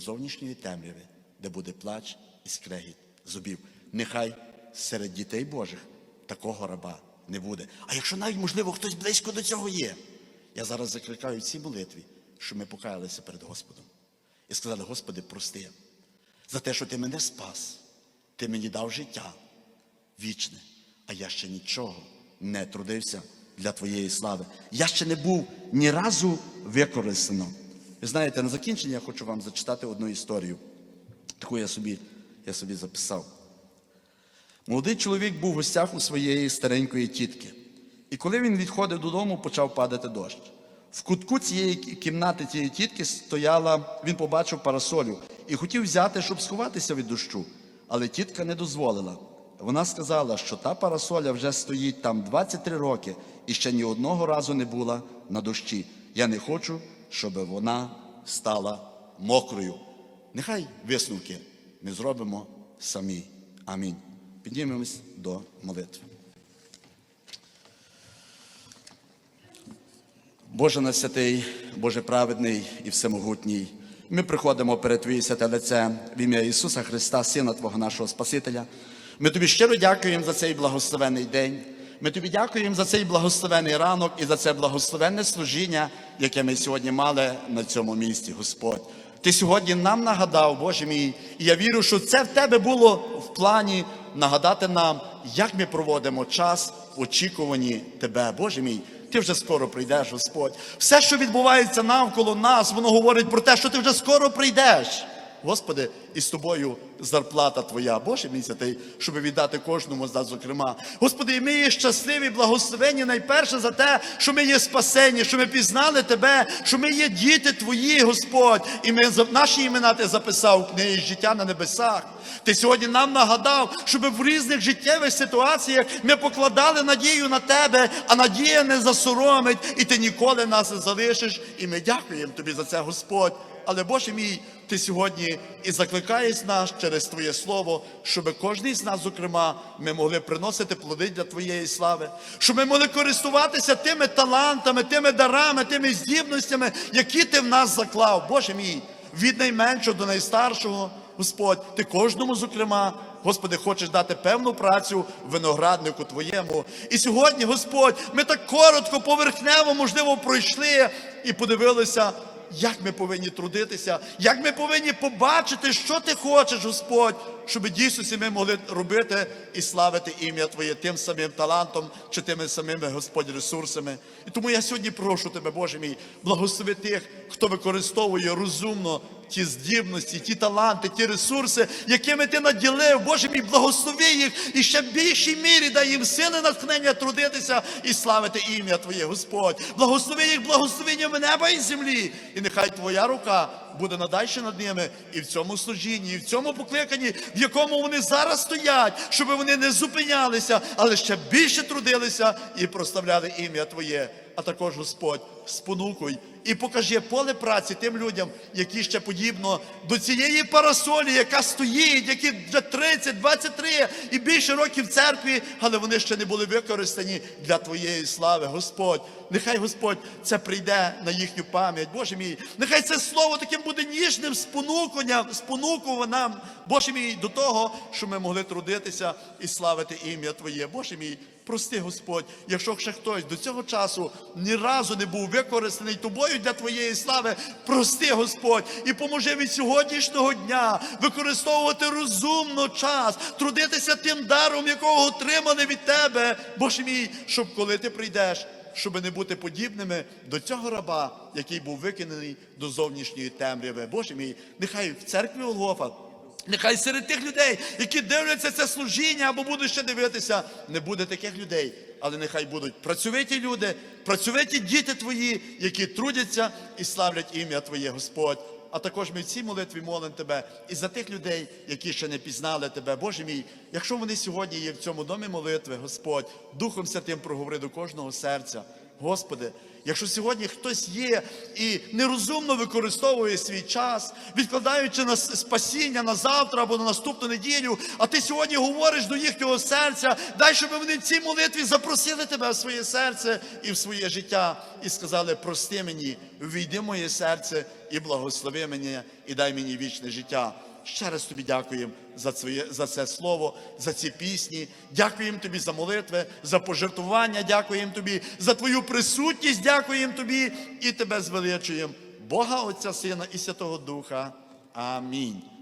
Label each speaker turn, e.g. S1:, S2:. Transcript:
S1: зовнішньої темряви, де буде плач і скрегіт зубів. Нехай серед дітей Божих такого раба не буде. А якщо навіть, можливо, хтось близько до цього є, я зараз закликаю в молитві, щоб ми покаялися перед Господом і сказали: Господи, прости за те, що ти мене спас, ти мені дав життя вічне, а я ще нічого не трудився для Твоєї слави. Я ще не був ні разу використано. Ви знаєте, на закінчення я хочу вам зачитати одну історію. Таку я собі, я собі записав. Молодий чоловік був в гостях у своєї старенької тітки. І коли він відходив додому, почав падати дощ. В кутку цієї кімнати цієї тітки стояла, він побачив парасолю і хотів взяти, щоб сховатися від дощу. Але тітка не дозволила. Вона сказала, що та парасоля вже стоїть там 23 роки і ще ні одного разу не була на дощі. Я не хочу, щоб вона стала мокрою. Нехай висновки ми зробимо самі. Амінь. Піднімемось до молитви. Боже на святий, Боже праведний і всемогутній. Ми приходимо перед Твоє святе лице в ім'я Ісуса Христа, Сина Твого нашого Спасителя. Ми тобі щиро дякуємо за цей благословений день. Ми тобі дякуємо за цей благословений ранок і за це благословенне служіння, яке ми сьогодні мали на цьому місці, Господь. Ти сьогодні нам нагадав, Боже мій, і я вірю, що це в тебе було в плані нагадати нам, як ми проводимо час в очікуванні Тебе, Боже мій. Ти вже скоро прийдеш, Господь. Все, що відбувається навколо нас, воно говорить про те, що ти вже скоро прийдеш. Господи, і з тобою зарплата Твоя, Боже мій святий, щоб віддати кожному з нас, зокрема. Господи, і ми є щасливі, благословені найперше за те, що ми є спасені, що ми пізнали Тебе, що ми є діти Твої, Господь, і ми наші імена Ти записав в книгі життя на небесах. Ти сьогодні нам нагадав, щоб в різних життєвих ситуаціях ми покладали надію на тебе, а надія не засоромить, і ти ніколи нас не залишиш. І ми дякуємо тобі за це, Господь. Але Боже мій, ти сьогодні і закликаєш нас через Твоє Слово, щоб кожен з нас, зокрема, ми могли приносити плоди для Твоєї слави, щоб ми могли користуватися тими талантами, тими дарами, тими здібностями, які ти в нас заклав. Боже мій, від найменшого до найстаршого. Господь, ти кожному, зокрема, Господи, хочеш дати певну працю винограднику Твоєму. І сьогодні, Господь, ми так коротко, поверхнево, можливо, пройшли і подивилися, як ми повинні трудитися, як ми повинні побачити, що ти хочеш, Господь, щоб дійсно ми могли робити і славити ім'я Твоє тим самим талантом чи тими самими Господь ресурсами. І тому я сьогодні прошу Тебе, Боже мій, благослови тих, хто використовує розумно ті здібності, ті таланти, ті ресурси, якими ти наділив, Боже мій, благослови їх і ще в більшій мірі дай їм сили натхнення трудитися і славити ім'я Твоє, Господь. Благослови їх благословеннями неба і землі. І нехай Твоя рука буде надальше над ними і в цьому служінні, і в цьому покликанні, в якому вони зараз стоять, щоб вони не зупинялися, але ще більше трудилися і прославляли ім'я Твоє. А також Господь, спонукуй і покажи поле праці тим людям, які ще подібно до цієї парасолі, яка стоїть, які вже 30, 23 і більше років в церкві, але вони ще не були використані для Твоєї слави. Господь, нехай Господь це прийде на їхню пам'ять. Боже мій, нехай це слово таким буде ніжним спонуканням, спонукував нам, Боже мій, до того, що ми могли трудитися і славити ім'я Твоє. Боже мій. Прости, Господь, якщо ще хтось до цього часу ні разу не був використаний тобою для твоєї слави, прости, Господь, і поможи від сьогоднішнього дня використовувати розумно час, трудитися тим даром, якого отримали від тебе, Боже мій, щоб коли ти прийдеш, щоб не бути подібними до цього раба, який був викинений до зовнішньої темряви. Боже мій, нехай в церкві Голгофа Нехай серед тих людей, які дивляться це служіння або будуть ще дивитися, не буде таких людей, але нехай будуть працьовиті люди, працьовиті діти твої, які трудяться і славлять ім'я Твоє, Господь. А також ми в цій молитві молимо Тебе і за тих людей, які ще не пізнали Тебе, Боже мій, якщо вони сьогодні є в цьому домі молитви, Господь, Духом Святим проговори до кожного серця. Господи, якщо сьогодні хтось є і нерозумно використовує свій час, відкладаючи на спасіння на завтра або на наступну неділю, а ти сьогодні говориш до їхнього серця, дай, щоб вони в цій молитві запросили тебе в своє серце і в своє життя, і сказали: прости мені, ввійди в моє серце і благослови мене, і дай мені вічне життя. Ще раз тобі дякуємо за це, за це слово, за ці пісні. Дякуємо тобі за молитви, за пожертвування. Дякуємо тобі за твою присутність. Дякуємо тобі і тебе звеличуємо. Бога Отця, Сина і Святого Духа. Амінь.